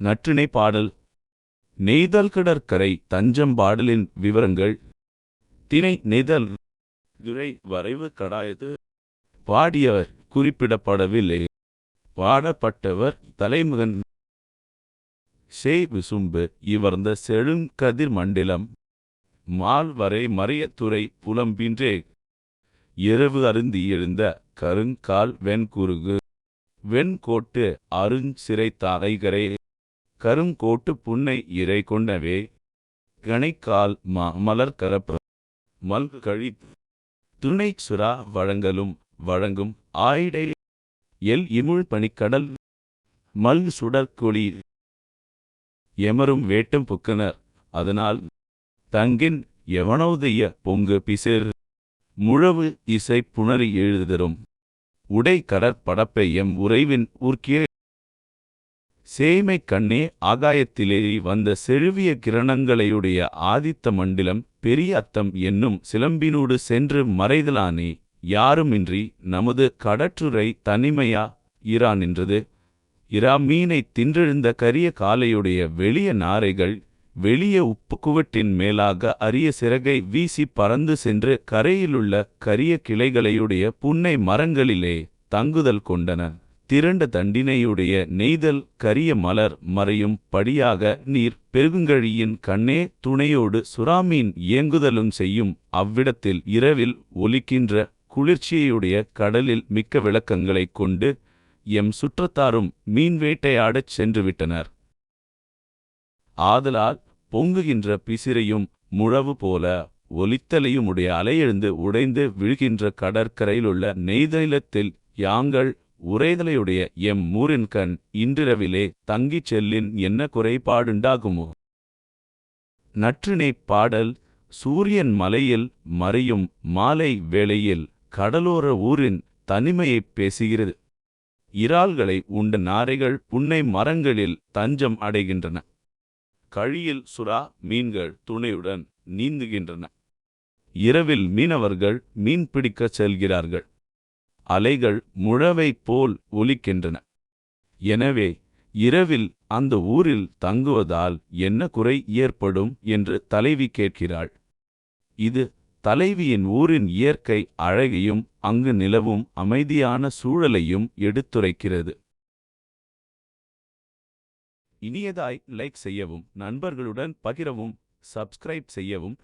நற்றிணை பாடல். நெய்தல் கடற்கரை தஞ்சம் பாடலின் விவரங்கள். திணை நெய்தல் துரை வரைவு கடாயது பாடியவர் குறிப்பிடப்படவில்லை. பாடப்பட்டவர் தலைமுகன். செய் விசும்பு இவர்ந்த செழும் கதிர் மண்டிலம். மால் வரை மறையத்துறை புலம்பின்றே. இரவு அருந்தி எழுந்த கருங்கால் வெண்குருகு வெண்கோட்டு அருஞ் சிறை தாரைகரே கருங்கோட்டு புன்னை இறை கொண்டவே கணைக்கால் மா மலர் கரப்ப மல் கழி துணை சுறா வழங்கலும் வழங்கும் ஆயிடை எல் இமுழ் பனிக்கடல் மல்கு சுடற்கொளி எமரும் வேட்டம் புக்கனர். அதனால் தங்கின் எவனோதைய பொங்கு பிசிர் முழவு இசை புணரி எழுதரும். உடை கடற்படப்பை எம் உறைவின் ஊர்க்கிய சேய்மை கண்ணே ஆகாயத்திலே வந்த செழுவிய கிரணங்களையுடைய ஆதித்த மண்டிலம் பெரிய அத்தம் என்னும் சிலம்பினூடு சென்று மறைதலானே யாருமின்றி நமது கடற்றுரை தனிமையா? இரா நின்றது. இரா மீனைத் தின்றெழுந்த கரிய காலையுடைய வெளிய நாரைகள் வெளிய உப்பு குவட்டின் மேலாக அரிய சிறகை வீசி பறந்து சென்று கரையிலுள்ள கரிய கிளைகளையுடைய புன்னை மரங்களிலே தங்குதல் கொண்டன. திரண்ட தண்டினையுடைய நெய்தல் கரிய மலர் மறையும் படியாக நீர் பெருகுங்கழியின் கண்ணே துணையோடு சுறாமீன் இயங்குதலும் செய்யும் அவ்விடத்தில் இரவில் ஒலிக்கின்ற குளிர்ச்சியுடைய கடலில் மிக்க விளக்கங்களைக் கொண்டு எம் சுற்றத்தாரும் மீன் வேட்டையாடச் சென்றுவிட்டனர். ஆதலால் பொங்குகின்ற பிசிறையும் முழவு போல ஒலித்தலையுமுடைய அலையெழுந்து உடைந்து விழுகின்ற கடற்கரையிலுள்ள நெய்தலத்தில் யாங்கள் உரைதலையுடைய எம் மூரின் கண் இன்றிரவிலே தங்கிச் செல்லின் என்ன குறைபாடுண்டாகுமோ? நற்றினை பாடல் சூரியன் மலையில் மறையும் மாலை வேளையில் கடலோர ஊரின் தனிமையைப் பேசுகிறது. இறால்களை உண்ட நாரைகள் புன்னை மரங்களில் தஞ்சம் அடைகின்றன. கழியில் சுறா மீன்கள் துணையுடன் நீந்துகின்றன. இரவில் மீனவர்கள் மீன் பிடிக்கச் செல்கிறார்கள். அலைகள் முழவைப் போல் ஒலிக்கின்றன. எனவே இரவில் அந்த ஊரில் தங்குவதால் என்ன குறை ஏற்படும் என்று தலைவி கேட்கிறாள். இது தலைவியின் ஊரின் இயற்கை அழகையும் அங்கு நிலவும் அமைதியான சூழலையும் எடுத்துரைக்கிறது. இனியதாய் லைக் செய்யவும் நண்பர்களுடன் பகிரவும் சப்ஸ்கிரைப் செய்யவும்